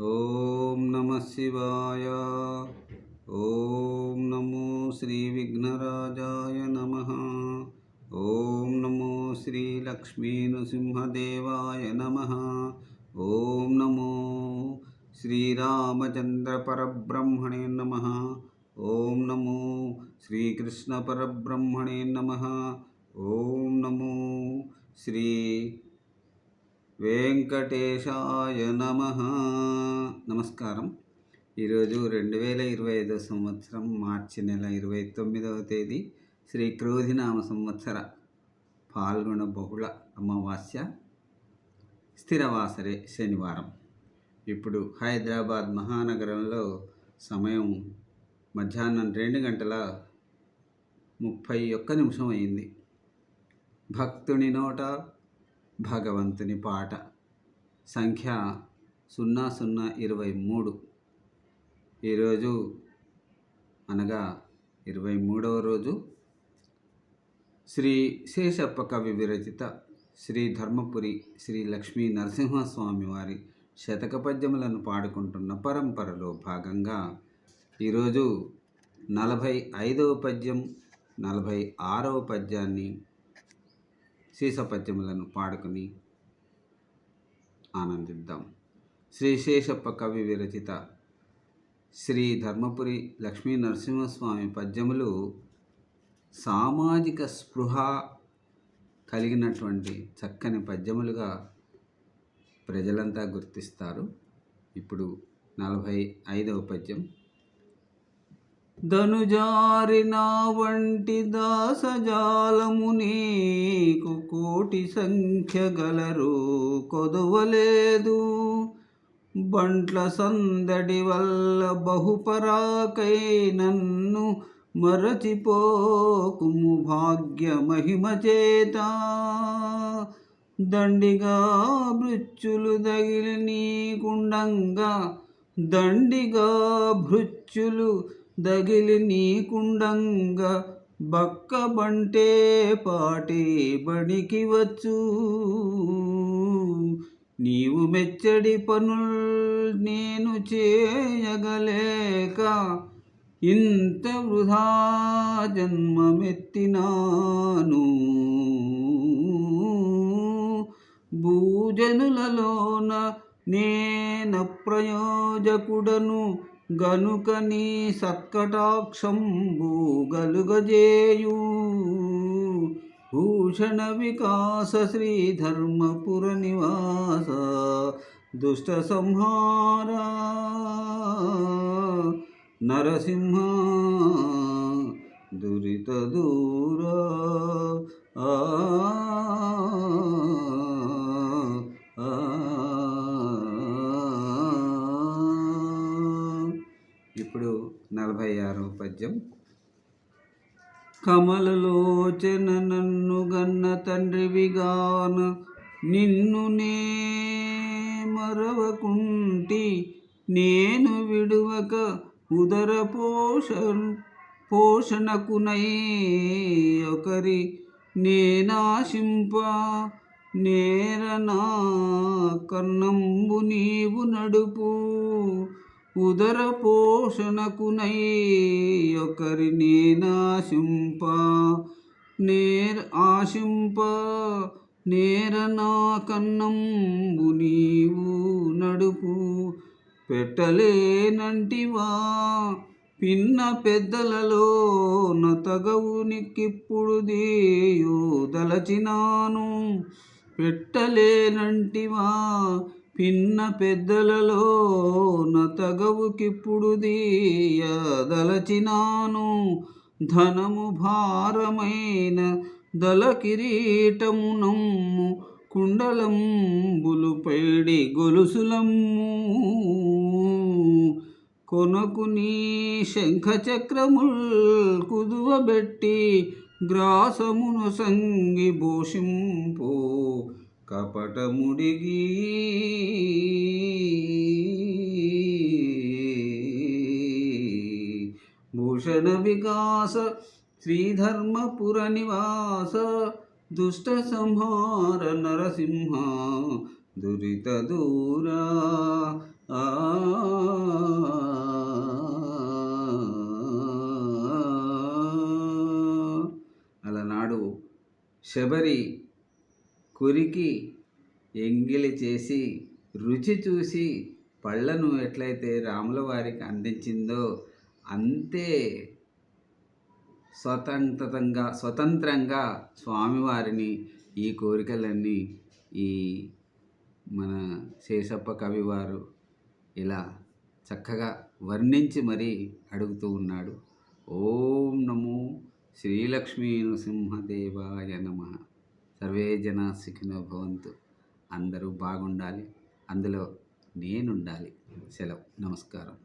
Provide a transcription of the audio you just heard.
ఓం నమ శివాయ. ఓం నమో శ్రీ విఘ్నరాజాయ నమ. ఓం నమో శ్రీ లక్ష్మీ నృసింహదేవాయ నమ. ఓం నమో శ్రీరామచంద్ర పరబ్రహ్మణే నమ. ఓం నమో శ్రీకృష్ణ పరబ్రహ్మణే నమ. ఓం నమో శ్రీ వెంకటేశాయ నమ. నమస్కారం. ఈరోజు రెండు వేల ఇరవై ఐదో సంవత్సరం మార్చి నెల ఇరవై తొమ్మిదవ తేదీ శ్రీ క్రోధినామ సంవత్సర పాల్గొన బహుళ అమావాస్య స్థిరవాసరే శనివారం. ఇప్పుడు హైదరాబాద్ మహానగరంలో సమయం మధ్యాహ్నం రెండు గంటల ముప్పై ఒక్క నిమిషం అయింది. భక్తుని నోట భగవంతుని పాట. సంఖ్య సున్నా సున్నా ఇరవై మూడు. ఈరోజు అనగా ఇరవై మూడవ రోజు. శ్రీ శేషప్ప కవి విరచిత శ్రీ ధర్మపురి శ్రీ లక్ష్మీ నరసింహస్వామి వారి శతక పద్యములను పాడుకుంటున్న పరంపరలో భాగంగా ఈరోజు నలభై ఐదవ పద్యం నలభై ఆరవ పద్యాన్ని శేషపద్యములను పాడుకుని ఆనందిద్దాం. శ్రీ శేషప్ప కవి విరచిత శ్రీ ధర్మపురి లక్ష్మీ నరసింహస్వామి పద్యములు సామాజిక స్పృహ కలిగినటువంటి చక్కని పద్యములుగా ప్రజలంతా గుర్తిస్తారు. ఇప్పుడు నలభై ఐదవ పద్యం. ధనుజారిన వంటి దాసజాలము నీకు కోటి సంఖ్య గలరు కొదవలేదు. బంట్ల సందడి వల్ల బహుపరాకై నన్ను మరచిపోకుము భాగ్య మహిమ చేత. దండిగా మృత్యులు తగిలి నీకుండంగా దండిగా భృత్యులు దగిలి నీకుండంగా బక్క బంటే పాటి బడికి వచ్చు. నీవు మెచ్చడి పనుల్ నేను చేయగలేక ఇంత వృధా జన్మమెత్తినాను. భూజనులలోన నేన ప్రయోజకుడను గనుకని సత్కటాక్షంబు గలుగజేయు. భూషణ వికాస శ్రీధర్మపుర నివాస దుష్ట సంహార. నరసింహ దురిత దూర. ఆ, నలభై ఆరో పద్యం. కమలలోచన నన్ను గన్న తండ్రివిగాన నిన్ను నే మరవకుంటి నేను విడువక ఉదర పోషణ పోషణకునై ఒకరి నేనాశింప నేరనా కన్నంబు నీవు నడుపు ఉదర పోషణకునై ఒకరి నేనాశింప నేర్ ఆశింప నేర నా కన్నంబు నీవు నడుపు పెట్టలేనంటివా? పిన్న పెద్దలలో నతగవు నిక్కిప్పుడు దేయో దలచినాను పెట్టలేనంటివా? పిన్న పెద్దలలో నతగవుకిప్పుడు దీయదలచినాను ధనము భారమైన దళ కిరీటము నమ్ము కుండలంబులు పైడి గొలుసులమ్ము. కొనకు నీ శంఖచక్రముల్ కుదువబెట్టి గ్రాసమును సంగి భూషింపు కపటముడిగి భూషణ వికాస శ్రీధర్మపుర నివాస దుష్ట సంహార నరసింహ దురిత దూరా. అలనాడు శబరి కొరికి ఎంగిలి చేసి రుచి చూసి పళ్ళను ఎట్లయితే రాముల వారికి అందించిందో అంతే స్వతంత్రంగా స్వతంత్రంగా స్వామివారిని ఈ కోరికలన్నీ ఈ మన శేషప్ప కవివారు ఇలా చక్కగా వర్ణించి మరీ అడుగుతూ ఉన్నాడు. ఓం నమో శ్రీలక్ష్మీ నృసింహదేవాయ నమ. సర్వే జన సుఖినో భవంతు. అందరూ బాగుండాలి. అందులో నేనుండాలి. సెలవు. నమస్కారం.